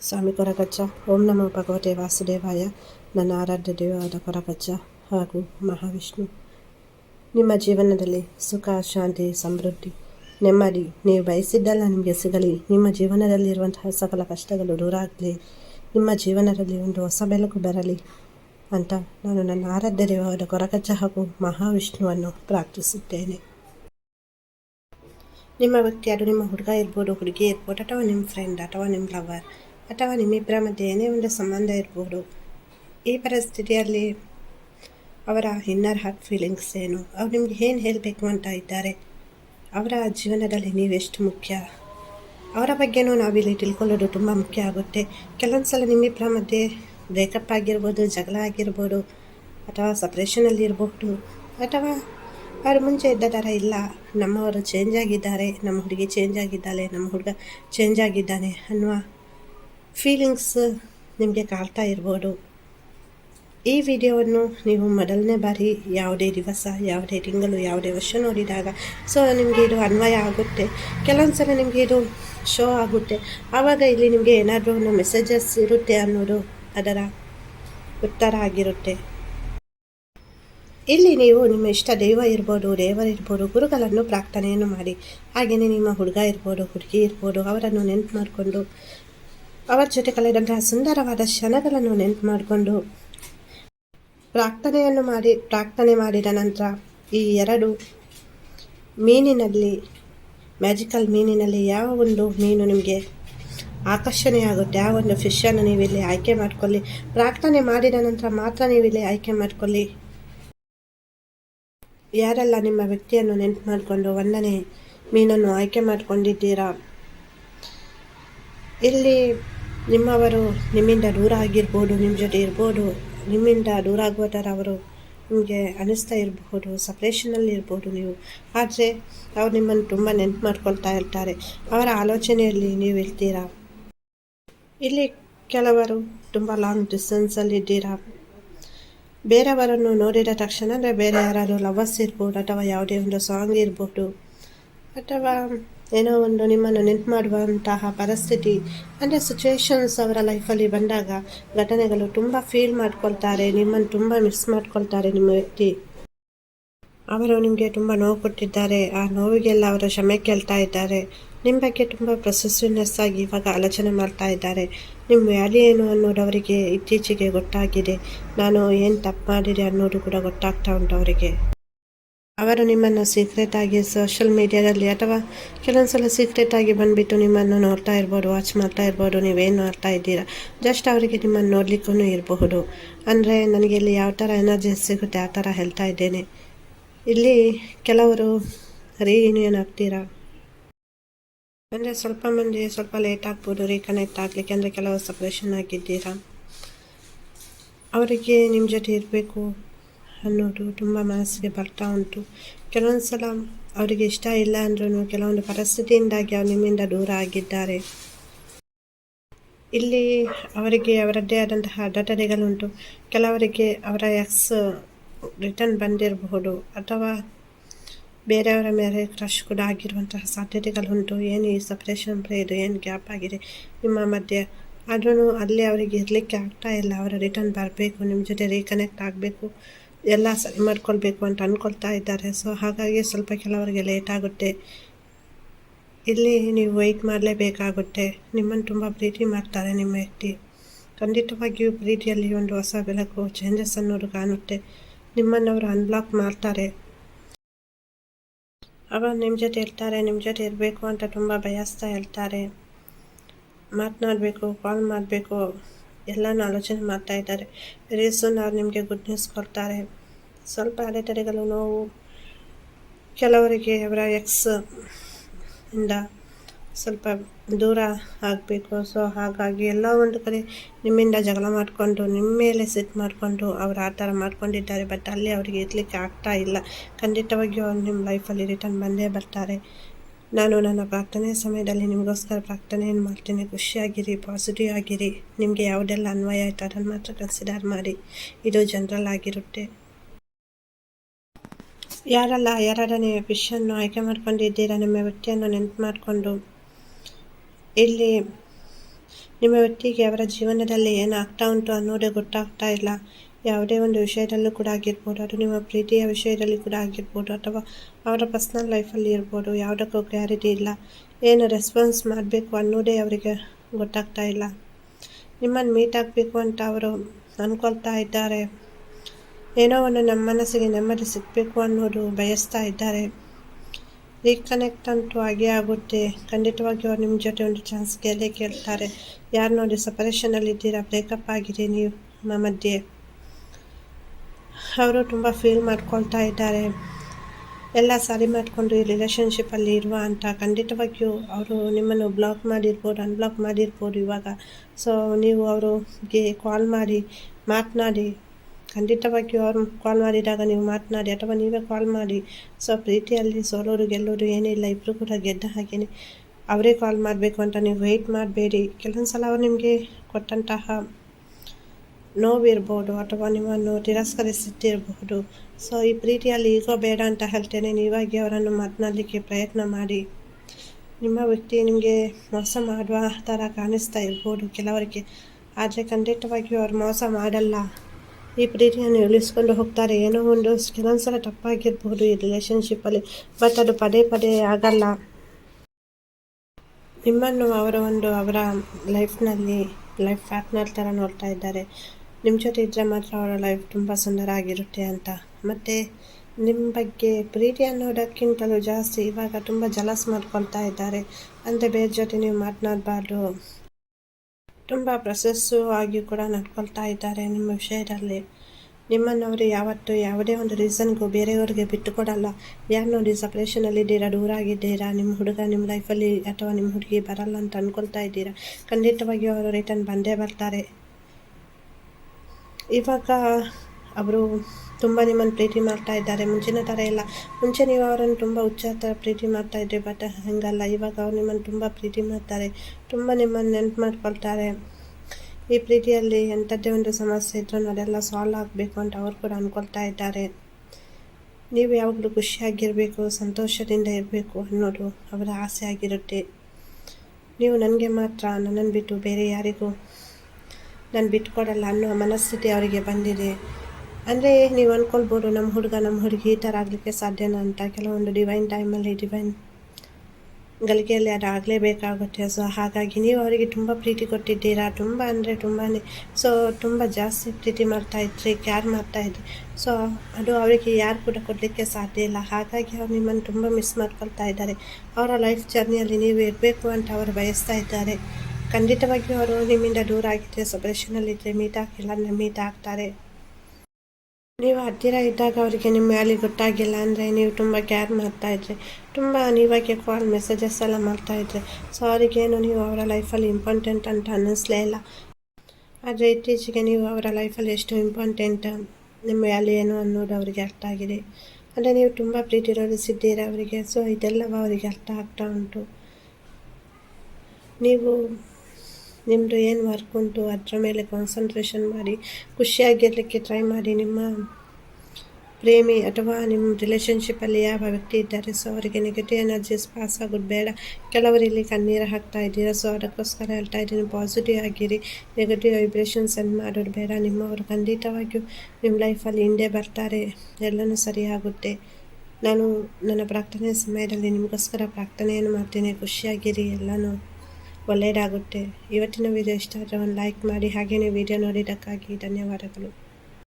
ಸ್ವಾಮಿ ಕೊರಗಜ್ಜ ಓಂ ನಮ ಭಗವತೆ ವಾಸುದೇವಾಯ ನನ್ನ ಆರಾಧ್ಯ ದೇವಾದ ಕೊರಗಜ್ಜ ಹಾಗೂ ಮಹಾವಿಷ್ಣು ನಿಮ್ಮ ಜೀವನದಲ್ಲಿ ಸುಖ, ಶಾಂತಿ, ಸಮೃದ್ಧಿ, ನೆಮ್ಮದಿ, ನೀವು ಬಯಸಿದ್ದೆಲ್ಲ ನಿಮಗೆ ಸಿಗಲಿ. ನಿಮ್ಮ ಜೀವನದಲ್ಲಿರುವಂತಹ ಸಕಲ ಕಷ್ಟಗಳು ದೂರ ಆಗಲಿ ನಿಮ್ಮ ಜೀವನದಲ್ಲಿ ಒಂದು ಹೊಸ ಬೆಳಕು ಬರಲಿ ಅಂತ ನಾನು ನನ್ನ ಆರಾಧ್ಯ ದೇವಾದ ಕೊರಗಜ್ಜ ಹಾಗೂ ಮಹಾವಿಷ್ಣುವನ್ನು ಪ್ರಾರ್ಥಿಸುತ್ತೇನೆ. ನಿಮ್ಮ ವ್ಯಕ್ತಿ ಅದು ನಿಮ್ಮ ಹುಡುಗ ಇರ್ಬೋದು, ಹುಡುಗಿ ಇರ್ಬೋದು, ಅಥವಾ ನಿಮ್ಮ ಫ್ರೆಂಡ್ ಅಥವಾ ನಿಮ್ಮ ಲವರ್ ಅಥವಾ ನಿಮ್ಮಿಬ್ಬರ ಮಧ್ಯೆ ಏನೇ ಒಂದು ಸಂಬಂಧ ಇರ್ಬೋದು, ಈ ಪರಿಸ್ಥಿತಿಯಲ್ಲಿ ಅವರ ಇನ್ನರ್ ಹಾರ್ಟ್ ಫೀಲಿಂಗ್ಸ್ ಏನು, ಅವ್ರು ನಿಮ್ಗೆ ಏನು ಹೇಳಬೇಕು ಅಂತ ಇದ್ದಾರೆ, ಅವರ ಜೀವನದಲ್ಲಿ ನೀವೆಷ್ಟು ಮುಖ್ಯ? ಅವರ ಬಗ್ಗೆನೂ ನಾವಿಲ್ಲಿ ತಿಳ್ಕೊಳ್ಳೋದು ತುಂಬ ಮುಖ್ಯ ಆಗುತ್ತೆ. ಕೆಲವೊಂದು ಸಲ ನಿಮ್ಮಿಬ್ಬರ ಮಧ್ಯೆ ಬ್ರೇಕಪ್ ಆಗಿರ್ಬೋದು, ಜಗಳ ಆಗಿರ್ಬೋದು, ಅಥವಾ ಸಪ್ರೇಷನಲ್ಲಿ ಇರಬಹುದು ಅಥವಾ ಅವ್ರ ಮುಂಚೆ ಇದ್ದ ಥರ ಇಲ್ಲ, ನಮ್ಮವರು ಚೇಂಜ್ ಆಗಿದ್ದಾರೆ, ನಮ್ಮ ಹುಡುಗಿ ಚೇಂಜ್ ಆಗಿದ್ದಾಳೆ, ನಮ್ಮ ಹುಡುಗ ಚೇಂಜ್ ಆಗಿದ್ದಾನೆ ಅನ್ನುವ ಫೀಲಿಂಗ್ಸ್ ನಿಮಗೆ ಕಾಡ್ತಾ ಇರ್ಬೋದು. ಈ ವಿಡಿಯೋವನ್ನು ನೀವು ಮೊದಲನೇ ಬಾರಿ ಯಾವುದೇ ದಿವಸ, ಯಾವುದೇ ತಿಂಗಳು, ಯಾವುದೇ ವರ್ಷ ನೋಡಿದಾಗ, ಸೊ ನಿಮಗೆ ಇದು ಅನ್ವಯ ಆಗುತ್ತೆ. ಕೆಲವೊಂದು ಸಲ ನಿಮಗೆ ಇದು ಶೋ ಆಗುತ್ತೆ. ಆವಾಗ ಇಲ್ಲಿ ನಿಮಗೆ ಏನಾದರೂ ಒಂದು ಮೆಸೇಜಸ್ ಇರುತ್ತೆ ಅನ್ನೋದು ಅದರ ಉತ್ತರ ಆಗಿರುತ್ತೆ. ಇಲ್ಲಿ ನೀವು ನಿಮ್ಮ ಇಷ್ಟ ದೈವ ಇರ್ಬೋದು ದೇವರಿರ್ಬೋದು ಗುರುಗಳನ್ನು ಪ್ರಾರ್ಥನೆಯನ್ನು ಮಾಡಿ. ಹಾಗೆಯೇ ನಿಮ್ಮ ಹುಡುಗ ಇರ್ಬೋದು, ಹುಡುಗಿ ಇರ್ಬೋದು, ಅವರನ್ನು ನೆನಪು ಮಾಡಿಕೊಂಡು ಅವರ ಜೊತೆ ಕಳೆದಂತಹ ಸುಂದರವಾದ ಕ್ಷಣಗಳನ್ನು ನೆನಪು ಮಾಡಿಕೊಂಡು ಪ್ರಾರ್ಥನೆಯನ್ನು ಮಾಡಿ, ಪ್ರಾರ್ಥನೆ ಮಾಡಿದ ನಂತರ ಈ ಎರಡು ಮೀನಿನಲ್ಲಿ ಮ್ಯಾಜಿಕಲ್ ಮೀನಿನಲ್ಲಿ ಯಾವ ಒಂದು ಮೀನು ನಿಮಗೆ ಆಕರ್ಷಣೆ ಆಗುತ್ತೆ ಆ ಒಂದು ಫಿಶನ್ನು ನೀವಿಲ್ಲಿ ಆಯ್ಕೆ ಮಾಡಿಕೊಳ್ಳಿ. ಪ್ರಾರ್ಥನೆ ಮಾಡಿದ ನಂತರ ಮಾತ್ರ ನೀವಿಲ್ಲಿ ಆಯ್ಕೆ ಮಾಡಿಕೊಳ್ಳಿ. ಯಾರೆಲ್ಲ ನಿಮ್ಮ ವ್ಯಕ್ತಿಯನ್ನು ನೆನಪು ಮಾಡಿಕೊಂಡು ಒಂದನೇ ಮೀನನ್ನು ಆಯ್ಕೆ ಮಾಡಿಕೊಂಡಿದ್ದೀರಾ? ಇಲ್ಲಿ ನಿಮ್ಮವರು ನಿಮ್ಮಿಂದ ದೂರ ಆಗಿರ್ಬೋದು ನಿಮ್ಮ ಜೊತೆ ಇರ್ಬೋದು, ನಿಮ್ಮಿಂದ ದೂರ ಆಗುವ ಥರ ಅವರು ನಿಮಗೆ ಅನಿಸ್ತಾ ಇರಬಹುದು ಸಪ್ರೇಷನಲ್ಲಿ ಇರ್ಬೋದು ನೀವು. ಆದರೆ ಅವ್ರು ನಿಮ್ಮನ್ನು ತುಂಬ ನೆನಪು ಮಾಡ್ಕೊಳ್ತಾ ಇರ್ತಾರೆ. ಅವರ ಆಲೋಚನೆಯಲ್ಲಿ ನೀವು ಇರ್ತೀರಾ? ಇಲ್ಲಿ ಕೆಲವರು ತುಂಬ ಲಾಂಗ್ ಡಿಸ್ಟೆನ್ಸಲ್ಲಿ ಇದ್ದೀರಾ? ಬೇರೆಯವರನ್ನು ನೋಡಿದ ತಕ್ಷಣ ಅಂದರೆ ಬೇರೆ ಯಾರಾದರೂ ಲವರ್ಸ್ ಇರ್ಬೋದು, ಅಥವಾ ಯಾವುದೇ ಒಂದು ಸಾಂಗ್ ಇರ್ಬೋದು, ಅಥವಾ ಏನೋ ಒಂದು ನಿಮ್ಮನ್ನು ನೆನ್ಪು ಮಾಡುವಂತಹ ಪರಿಸ್ಥಿತಿ, ಅಂದರೆ ಸಿಚುವೇಶನ್ಸ್ ಅವರ ಲೈಫಲ್ಲಿ ಬಂದಾಗ ಘಟನೆಗಳು ತುಂಬ ಫೀಲ್ ಮಾಡ್ಕೊಳ್ತಾರೆ, ನಿಮ್ಮನ್ನು ತುಂಬ ಮಿಸ್ ಮಾಡ್ಕೊಳ್ತಾರೆ ನಿಮ್ಮ ವ್ಯಕ್ತಿ. ಅವರು ನಿಮಗೆ ತುಂಬ ನೋವು ಕೊಟ್ಟಿದ್ದಾರೆ, ಆ ನೋವಿಗೆಲ್ಲ ಅವರು ಕ್ಷಮೆ ಕೇಳ್ತಾ ಇದ್ದಾರೆ. ನಿಮ್ಮ ಬಗ್ಗೆ ತುಂಬ ಪ್ರೊಸೆಸಿವ್ನೆಸ್ ಆಗಿ ಇವಾಗ ಆಲೋಚನೆ ಮಾಡ್ತಾ ಇದ್ದಾರೆ. ನಿಮ್ಮ ವ್ಯಾಲಿ ಏನು ಅನ್ನೋದು ಅವರಿಗೆ ಇತ್ತೀಚೆಗೆ ಗೊತ್ತಾಗಿದೆ. ನಾನು ಏನು ತಪ್ಪು ಮಾಡಿದೆ ಅನ್ನೋದು ಕೂಡ ಗೊತ್ತಾಗ್ತಾ ಉಂಟು ಅವರಿಗೆ. ಅವರು ನಿಮ್ಮನ್ನು ಆಗಿ ಸೋಷಿಯಲ್ ಮೀಡಿಯಾದಲ್ಲಿ ಅಥವಾ ಕೆಲವೊಂದು ಸಲ ಸೀಕ್ರೆಟಾಗಿ ಬಂದುಬಿಟ್ಟು ನಿಮ್ಮನ್ನು ನೋಡ್ತಾ ಇರ್ಬೋದು ವಾಚ್ ಮಾಡ್ತಾ ಇರ್ಬೋದು, ನೀವೇನು ಮಾಡ್ತಾ ಇದ್ದೀರಾ? ಜಸ್ಟ್ ಅವರಿಗೆ ನಿಮ್ಮನ್ನು ನೋಡಲಿಕ್ಕೂ ಇರಬಹುದು. ಅಂದರೆ ನನಗೆ ಇಲ್ಲಿ ಯಾವ ಥರ ಎನರ್ಜಿ ಸಿಗುತ್ತೆ, ಆ ಥರ ಹೇಳ್ತಾ ಇದ್ದೇನೆ. ಇಲ್ಲಿ ಕೆಲವರು ರೀಯೂನಿಯನ್ ಆಗ್ತೀರಾ? ಅಂದರೆ ಸ್ವಲ್ಪ ಮಂದಿ ಸ್ವಲ್ಪ ಲೇಟ್ ಆಗ್ಬೋದು ರೀಕನೆಕ್ಟ್ ಆಗಲಿಕ್ಕೆ, ಅಂದರೆ ಕೆಲವರು ಸಪ್ರೇಷನ್ ಆಗಿದ್ದೀರಾ? ಅವರಿಗೆ ನಿಮ್ಮ ಜೊತೆ ಇರಬೇಕು. ಅನ್ನೋದು ತುಂಬ ಮನಸ್ಸಿಗೆ ಬರ್ತಾ ಉಂಟು. ಕೆಲವೊಂದು ಸಲ ಅವರಿಗೆ ಇಷ್ಟ ಇಲ್ಲ ಅಂದ್ರೂ ಕೆಲವೊಂದು ಪರಿಸ್ಥಿತಿಯಿಂದಾಗಿ ಅವ್ರು ನಿಮ್ಮಿಂದ ದೂರ ಆಗಿದ್ದಾರೆ. ಇಲ್ಲಿ ಅವರಿಗೆ ಅವರದ್ದೇ ಆದಂತಹ ಅಡೆತಡೆಗಳುಂಟು. ಕೆಲವರಿಗೆ ಅವರ ಎಕ್ಸ್ ರಿಟರ್ನ್ ಬಂದಿರಬಹುದು ಅಥವಾ ಬೇರೆಯವರ ಮೇಲೆ ಕ್ರಶ್ ಕೂಡ ಆಗಿರುವಂತಹ ಸಾಧ್ಯತೆಗಳುಂಟು. ಏನು ಈ ಸಪ್ರೇಷನ್ ಇದು, ಏನು ಗ್ಯಾಪ್ ಆಗಿದೆ ನಿಮ್ಮ ಮಧ್ಯೆ? ಆದ್ರೂ ಅಲ್ಲಿ ಅವರಿಗೆ ಇರಲಿಕ್ಕೆ ಆಗ್ತಾ ಇಲ್ಲ. ಅವರ ರಿಟರ್ನ್ ಬರಬೇಕು, ನಿಮ್ಮ ಜೊತೆ ರೀಕನೆಕ್ಟ್ ಆಗಬೇಕು. ಎಲ್ಲ ಸರಿ ಮಾಡ್ಕೊಳ್ಬೇಕು ಅಂತ ಅಂದ್ಕೊಳ್ತಾ ಇದ್ದಾರೆ. ಸೊ ಹಾಗಾಗಿ ಸ್ವಲ್ಪ ಕೆಲವರಿಗೆ ಲೇಟ್ ಆಗುತ್ತೆ. ಇಲ್ಲಿ ನೀವು ವೆಯ್ಟ್ ಮಾಡಲೇಬೇಕಾಗುತ್ತೆ. ನಿಮ್ಮನ್ನು ತುಂಬ ಪ್ರೀತಿ ಮಾಡ್ತಾರೆ ನಿಮ್ಮ ವ್ಯಕ್ತಿ. ಖಂಡಿತವಾಗಿಯೂ ಪ್ರೀತಿಯಲ್ಲಿ ಒಂದು ಹೊಸ ಬೆಳಕು ಚೇಂಜಸ್ ಅನ್ನೋರು ಕಾಣುತ್ತೆ. ನಿಮ್ಮನ್ನು ಅವರು ಅನ್ಬ್ಲಾಕ್ ಮಾಡ್ತಾರೆ. ಅವರು ನಿಮ್ಮ ಜೊತೆ ಇರ್ತಾರೆ ನಿಮ್ಮ ಜೊತೆ ಇರಬೇಕು ಅಂತ ತುಂಬ ಬಯಸ್ತಾ ಇರ್ತಾರೆ. ಮಾತನಾಡಬೇಕು ಕಾಲ್ ಮಾಡಬೇಕು. ಎಲ್ಲನೂ ಆಲೋಚನೆ ಮಾಡ್ತಾ ಇದ್ದಾರೆ. ವೆರಿ ಸೂನ್ ಅವ್ರು ನಿಮಗೆ ಗುಡ್ ನ್ಯೂಸ್ ಕೊಡ್ತಾರೆ. ಸ್ವಲ್ಪ ಅಡೆತಡೆಗಳು, ನೋವು, ಕೆಲವರಿಗೆ ಅವರ ಎಕ್ಸ್ ಇಂದ ಸ್ವಲ್ಪ ದೂರ ಆಗಬೇಕು. ಸೊ ಹಾಗಾಗಿ ಎಲ್ಲ ಒಂದು ಕಡೆ ನಿಮ್ಮಿಂದ ಜಗಳ ಮಾಡಿಕೊಂಡು ನಿಮ್ಮ ಮೇಲೆ ಸಿಟ್ಟು ಮಾಡಿಕೊಂಡು ಅವ್ರು ಆ ಥರ ಮಾಡ್ಕೊಂಡಿದ್ದಾರೆ ಬಟ್ ಅಲ್ಲಿ ಅವರಿಗೆ ಇರಲಿಕ್ಕೆ ಆಗ್ತಾ ಇಲ್ಲ. ಖಂಡಿತವಾಗಿಯೂ ಅವ್ರು ನಿಮ್ಮ ಲೈಫಲ್ಲಿ ರಿಟರ್ನ್ ಬಂದೇ ಬರ್ತಾರೆ. ನಾನು ನನ್ನ ಪ್ರಾರ್ಥನೆ ಸಮಯದಲ್ಲಿ ನಿಮಗೋಸ್ಕರ ಪ್ರಾರ್ಥನೆಯನ್ನು ಮಾಡ್ತೇನೆ. ಖುಷಿಯಾಗಿರಿ ಪಾಸಿಟಿವ್ ಆಗಿರಿ. ನಿಮಗೆ ಯಾವುದೆಲ್ಲ ಅನ್ವಯ ಆಯಿತು ಅದನ್ನು ಮಾತ್ರ ಕನ್ಸಿಡರ್ ಮಾಡಿ. ಇದು ಜನರಲ್ ಆಗಿರುತ್ತೆ. ಯಾರೆಲ್ಲ ನೀವು ಫಿಶನ್ನು ಆಯ್ಕೆ ಮಾಡ್ಕೊಂಡಿದ್ದೀರಾ, ನಿಮ್ಮ ವ್ಯಕ್ತಿಯನ್ನು ನೆನಪು ಮಾಡಿಕೊಂಡು. ಇಲ್ಲಿ ನಿಮ್ಮ ವ್ಯಕ್ತಿಗೆ ಅವರ ಜೀವನದಲ್ಲಿ ಏನಾಗ್ತಾ ಉಂಟು ಅನ್ನೋದೇ ಗೊತ್ತಾಗ್ತಾ ಇಲ್ಲ. ಯಾವುದೇ ಒಂದು ವಿಷಯದಲ್ಲೂ ಕೂಡ ಆಗಿರ್ಬೋದು. ಅದು ನಿಮ್ಮ ಪ್ರೀತಿಯ ವಿಷಯದಲ್ಲಿ ಕೂಡ ಆಗಿರ್ಬೋದು. ಅಥವಾ ಅವರ ಪರ್ಸ್ನಲ್ ಲೈಫಲ್ಲಿ ಇರ್ಬೋದು. ಯಾವುದಕ್ಕೂ ಕ್ಲಾರಿಟಿ ಇಲ್ಲ. ಏನು ರೆಸ್ಪಾನ್ಸ್ ಮಾಡಬೇಕು ಅನ್ನೋದೇ ಅವರಿಗೆ ಗೊತ್ತಾಗ್ತಾ ಇಲ್ಲ. ನಿಮ್ಮನ್ನು ಮೀಟ್ ಆಗಬೇಕು ಅಂತ ಅವರು ಅಂದ್ಕೊಳ್ತಾ ಇದ್ದಾರೆ. ಏನೋ ಒಂದು ನಮ್ಮ ಮನಸ್ಸಿಗೆ ನೆಮ್ಮದಿ ಸಿಗಬೇಕು ಅನ್ನೋದು ಬಯಸ್ತಾ ಇದ್ದಾರೆ. ರೀಕನೆಕ್ಟ್ ಅಂತೂ ಆಗೇ ಆಗುತ್ತೆ. ಖಂಡಿತವಾಗಿ ಅವ್ರು ನಿಮ್ಮ ಜೊತೆ ಒಂದು ಚಾನ್ಸ್ ಕೇಳೇ ಕೇಳ್ತಾರೆ. ಯಾರು ನೋಡಿ ಸಪರೇಷನಲ್ಲಿ ಇದ್ದೀರಾ? ಬ್ರೇಕಪ್ ಆಗಿದೆ ನೀವು, ನಿಮ್ಮ ಮಧ್ಯೆ. ಅವರು ತುಂಬ ಫೀಲ್ ಮಾಡ್ಕೊಳ್ತಾ ಇದ್ದಾರೆ. ಎಲ್ಲ ಸರಿ ಮಾಡಿಕೊಂಡು ಈ ರಿಲೇಷನ್ಶಿಪ್ಪಲ್ಲಿ ಇರುವ ಅಂತ ಖಂಡಿತವಾಗಿಯೂ ಅವರು ನಿಮ್ಮನ್ನು ಬ್ಲಾಕ್ ಮಾಡಿರ್ಬೋದು ಅನ್ಬ್ಲಾಕ್ ಮಾಡಿರ್ಬೋದು ಇವಾಗ. ಸೊ ನೀವು ಅವರಿಗೆ ಕಾಲ್ ಮಾಡಿ, ಮಾತನಾಡಿ. ಖಂಡಿತವಾಗಿಯೂ ಅವರು ಕಾಲ್ ಮಾಡಿದಾಗ ನೀವು ಮಾತನಾಡಿ ಅಥವಾ ನೀವೇ ಕಾಲ್ ಮಾಡಿ. ಸೊ ಪ್ರೀತಿಯಲ್ಲಿ ಸೋಲೋರು, ಗೆಲ್ಲೋರು ಏನಿಲ್ಲ ಇಬ್ಬರು ಕೂಡ ಗೆದ್ದ ಹಾಗೇನೆ. ಅವರೇ ಕಾಲ್ ಮಾಡಬೇಕು ಅಂತ ನೀವು ವೆಯ್ಟ್ ಮಾಡಬೇಡಿ. ಕೆಲವೊಂದು ಸಲ ಅವ್ರು ನಿಮಗೆ ಕೊಟ್ಟಂತಹ ನೋವಿರ್ಬೋದು ಅಥವಾ ನಿಮ್ಮನ್ನು ತಿರಸ್ಕರಿಸುತ್ತಿರಬಹುದು ಸೊ ಈ ಪ್ರೀತಿಯಲ್ಲಿ ಈಗೋ ಬೇಡ ಅಂತ ಹೇಳ್ತೇನೆ. ನೀವಾಗಿ ಅವರನ್ನು ಮಾತನಾಡಲಿಕ್ಕೆ ಪ್ರಯತ್ನ ಮಾಡಿ. ನಿಮ್ಮ ವ್ಯಕ್ತಿ ನಿಮಗೆ ಮೋಸ ಮಾಡುವ ಥರ ಕಾಣಿಸ್ತಾ ಇರ್ಬೋದು. ಕೆಲವರಿಗೆ ಆದರೆ ಖಂಡಿತವಾಗಿಯೂ ಅವ್ರು ಮೋಸ ಮಾಡಲ್ಲ. ಈ ಪ್ರೀತಿಯನ್ನು ಉಳಿಸ್ಕೊಂಡು ಹೋಗ್ತಾರೆ. ಏನೋ ಒಂದು ಕೆಲವೊಂದ್ಸಲ ತಪ್ಪಾಗಿರ್ಬೋದು ಈ ರಿಲೇಷನ್ಶಿಪ್ಪಲ್ಲಿ ಬಟ್ ಅದು ಪದೇ ಪದೇ ಆಗಲ್ಲ. ನಿಮ್ಮನ್ನು ಅವರ ಒಂದು ಅವರ ಲೈಫ್ನಲ್ಲಿ ಲೈಫ್ ಪಾರ್ಟ್ನರ್ ಥರ ನೋಡ್ತಾ ಇದ್ದಾರೆ. ನಿಮ್ಮ ಜೊತೆ ಇದ್ದರೆ ಮಾತ್ರ ಅವರ ಲೈಫ್ ತುಂಬ ಸುಂದರ ಆಗಿರುತ್ತೆ ಅಂತ. ಮತ್ತು ನಿಮ್ಮ ಬಗ್ಗೆ ಪ್ರೀತಿ ಅನ್ನೋದಕ್ಕಿಂತಲೂ ಜಾಸ್ತಿ ಇವಾಗ ತುಂಬ ಜಲಸ್ ಮಾಡ್ಕೊಳ್ತಾ ಇದ್ದಾರೆ. ಅಂದರೆ ಬೇರೆ ಜೊತೆ ನೀವು ಮಾತನಾಡಬಾರ್ದು. ತುಂಬ ಪ್ರಶಸ್ಸು ಆಗಿ ಕೂಡ ನಡ್ಕೊಳ್ತಾ ಇದ್ದಾರೆ ನಿಮ್ಮ ವಿಷಯದಲ್ಲಿ. ನಿಮ್ಮನ್ನು ಅವರು ಯಾವತ್ತೂ ಯಾವುದೇ ಒಂದು ರೀಸನ್ಗೂ ಬೇರೆಯವರಿಗೆ ಬಿಟ್ಟು ಕೊಡಲ್ಲ ಯಾರು ನೋಡಿ ಸಪ್ರೇಷನಲ್ಲಿದ್ದೀರಾ ದೂರ ಆಗಿದ್ದೀರಾ ನಿಮ್ಮ ಹುಡುಗ ನಿಮ್ಮ ಲೈಫಲ್ಲಿ ಅಥವಾ ನಿಮ್ಮ ಹುಡುಗಿ ಬರಲ್ಲ ಅಂತ ಅಂದ್ಕೊಳ್ತಾ ಇದ್ದೀರಾ. ಖಂಡಿತವಾಗಿಯೂ ಅವರು ರಿಟರ್ನ್ ಬಂದೇ ಬರ್ತಾರೆ. ಇವಾಗ ಅವರು ತುಂಬ ನಿಮ್ಮನ್ನು ಪ್ರೀತಿ ಮಾಡ್ತಾ ಇದ್ದಾರೆ. ಮುಂಚಿನ ಥರ ಇಲ್ಲ. ಮುಂಚೆ ನೀವು ಅವರನ್ನು ತುಂಬ ಹುಚ್ಚ ಥರ ಪ್ರೀತಿ ಮಾಡ್ತಾ ಇದ್ರಿ, ಬಟ್ ಹಾಗಲ್ಲ. ಇವಾಗ ಅವ್ರು ನಿಮ್ಮನ್ನು ತುಂಬ ಪ್ರೀತಿ ಮಾಡ್ತಾರೆ. ತುಂಬ ನಿಮ್ಮನ್ನು ನೆನ್ಪು ಮಾಡ್ಕೊಳ್ತಾರೆ. ಈ ಪ್ರೀತಿಯಲ್ಲಿ ಎಂಥದ್ದೇ ಒಂದು ಸಮಸ್ಯೆ ಇದ್ರೂ ಅದೆಲ್ಲ ಸಾಲ್ವ್ ಆಗಬೇಕು ಅಂತ ಅವ್ರು ಕೂಡ ಅಂದ್ಕೊಳ್ತಾ ಇದ್ದಾರೆ. ನೀವು ಯಾವಾಗಲೂ ಖುಷಿಯಾಗಿರಬೇಕು, ಸಂತೋಷದಿಂದ ಇರಬೇಕು ಅನ್ನೋದು ಅವರ ಆಸೆ ಆಗಿರುತ್ತೆ. ನೀವು ನನಗೆ ಮಾತ್ರ ನನ್ನನ್ನು ಬಿಟ್ಟು ಬೇರೆ ಯಾರಿಗೂ ನಾನು ಬಿಟ್ಕೊಡಲ್ಲ ಅನ್ನೋ ಮನಸ್ಥಿತಿ ಅವರಿಗೆ ಬಂದಿದೆ. ಅಂದರೆ ನೀವು ಅಂದ್ಕೊಳ್ಬೋದು ನಮ್ಮ ಹುಡುಗ ನಮ್ಮ ಹುಡುಗಿ ಈ ಥರ ಆಗಲಿಕ್ಕೆ ಸಾಧ್ಯನ ಅಂತ. ಕೆಲವೊಂದು ಡಿವೈನ್ ಟೈಮಲ್ಲಿ ಡಿವೈನ್ ಗಳಿಗೆಯಲ್ಲಿ ಅದು ಆಗಲೇಬೇಕಾಗುತ್ತೆ. ಸೊ ಹಾಗಾಗಿ ನೀವು ಅವರಿಗೆ ತುಂಬ ಪ್ರೀತಿ ಕೊಟ್ಟಿದ್ದೀರಾ. ತುಂಬ ಅಂದರೆ ತುಂಬಾ ಸೊ ತುಂಬ ಜಾಸ್ತಿ ಪ್ರೀತಿ ಮಾಡ್ತಾಯಿದ್ರಿ ಕ್ಯಾರ್ ಮಾಡ್ತಾಯಿದ್ರಿ ಸೊ ಅದು ಅವರಿಗೆ ಯಾರು ಕೂಡ ಕೊಡಲಿಕ್ಕೆ ಸಾಧ್ಯ ಇಲ್ಲ. ಹಾಗಾಗಿ ಅವ್ರು ನಿಮ್ಮನ್ನು ತುಂಬ ಮಿಸ್ ಮಾಡ್ಕೊಳ್ತಾ ಇದ್ದಾರೆ. ಅವರ ಲೈಫ್ ಜರ್ನಿಯಲ್ಲಿ ನೀವು ಇರಬೇಕು ಅಂತ ಅವರು ಬಯಸ್ತಾ ಇದ್ದಾರೆ. ಖಂಡಿತವಾಗಿಯೂ ಅವರು ನಿಮ್ಮಿಂದ ದೂರ ಆಗಿದ್ದರೆ ಸಪ್ರೇಷನಲ್ಲಿದ್ದರೆ ಮೀಟ್ ಆಗಿಲ್ಲ ಮೀಟ್ ಆಗ್ತಾರೆ. ನೀವು ಹತ್ತಿರ ಇದ್ದಾಗ ಅವರಿಗೆ ನಿಮ್ಮ ಮ್ಯಾಲೆ ಗೊತ್ತಾಗಿಲ್ಲ ಅಂದರೆ ನೀವು ತುಂಬ ಕೇರ್ ಮಾಡ್ತಾಯಿದ್ರಿ ತುಂಬ ನೀವಾಗೆ ಕಾಲ್ ಮೆಸೇಜಸ್ ಎಲ್ಲ ಮಾಡ್ತಾಯಿದ್ರಿ ಸೊ ಅವರಿಗೇನು ನೀವು ಅವರ ಲೈಫಲ್ಲಿ ಇಂಪಾರ್ಟೆಂಟ್ ಅಂತ ಅನ್ನಿಸ್ಲೇ ಇಲ್ಲ. ಆದರೆ ಇತ್ತೀಚೆಗೆ ನೀವು ಅವರ ಲೈಫಲ್ಲಿ ಎಷ್ಟು ಇಂಪಾರ್ಟೆಂಟ್ ನಿಮ್ಮ ವ್ಯಾಲ್ಯೂ ಏನು ಅನ್ನೋದು ಅವರಿಗೆ ಅರ್ಥ ಆಗಿದೆ. ಅಂದರೆ ನೀವು ತುಂಬ ಪ್ರೀತಿ ರೋಧಿಸಿದ್ದೀರಿ ಅವರಿಗೆ ಸೊ ಇದೆಲ್ಲವೂ ಅವರಿಗೆ ಅರ್ಥ ಆಗ್ತಾ ಉಂಟು. ನೀವು ನಿಮ್ಮದು ಏನು ವರ್ಕ್ ಉಂಟು? ಅದರ ಮೇಲೆ ಕಾನ್ಸಂಟ್ರೇಷನ್ ಮಾಡಿ, ಖುಷಿಯಾಗಿರಲಿಕ್ಕೆ ಟ್ರೈ ಮಾಡಿ ನಿಮ್ಮ ಪ್ರೇಮಿ ಅಥವಾ ನಿಮ್ಮ ರಿಲೇಷನ್ಶಿಪ್ಪಲ್ಲಿ ಯಾವ ವ್ಯಕ್ತಿ ಇದ್ದಾರೆ? ಸೊ ಅವರಿಗೆ ನೆಗೆಟಿವ್ ಎನರ್ಜೀಸ್ ಪಾಸ್ ಆಗೋದು ಬೇಡ. ಕೆಲವರು ಇಲ್ಲಿ ಕಣ್ಣೀರು ಹಾಕ್ತಾ ಇದ್ದೀರಾ? ಸೊ ಅದಕ್ಕೋಸ್ಕರ ಹೇಳ್ತಾ ಇದ್ದೀನಿ ಪಾಸಿಟಿವ್ ಆಗಿರಿ. ನೆಗೆಟಿವ್ ವೈಬ್ರೇಷನ್ ಸೆಂಡ್ ಮಾಡೋದು ಬೇಡ. ನಿಮ್ಮವರು ಖಂಡಿತವಾಗಿಯೂ ನಿಮ್ಮ ಲೈಫಲ್ಲಿ ಹಿಂದೆ ಬರ್ತಾರೆ. ಎಲ್ಲನೂ ಸರಿಯಾಗುತ್ತೆ. ನಾನು ನನ್ನ ಪ್ರಾರ್ಥನೆ ಸಮಯದಲ್ಲಿ ನಿಮಗೋಸ್ಕರ ಪ್ರಾರ್ಥನೆಯನ್ನು ಮಾಡ್ತೀನಿ. ಖುಷಿಯಾಗಿರಿ ಎಲ್ಲನೂ. ಒಳ್ಳೆಯದಾಗುತ್ತೆ. ಇವತ್ತಿನ ವಿಡಿಯೋ ಇಷ್ಟ ಆದರೆ ಒಂದು ಲೈಕ್ ಮಾಡಿ ಹಾಗೆಯೇ ವಿಡಿಯೋ ನೋಡಿದ್ದಕ್ಕಾಗಿ ಧನ್ಯವಾದಗಳು.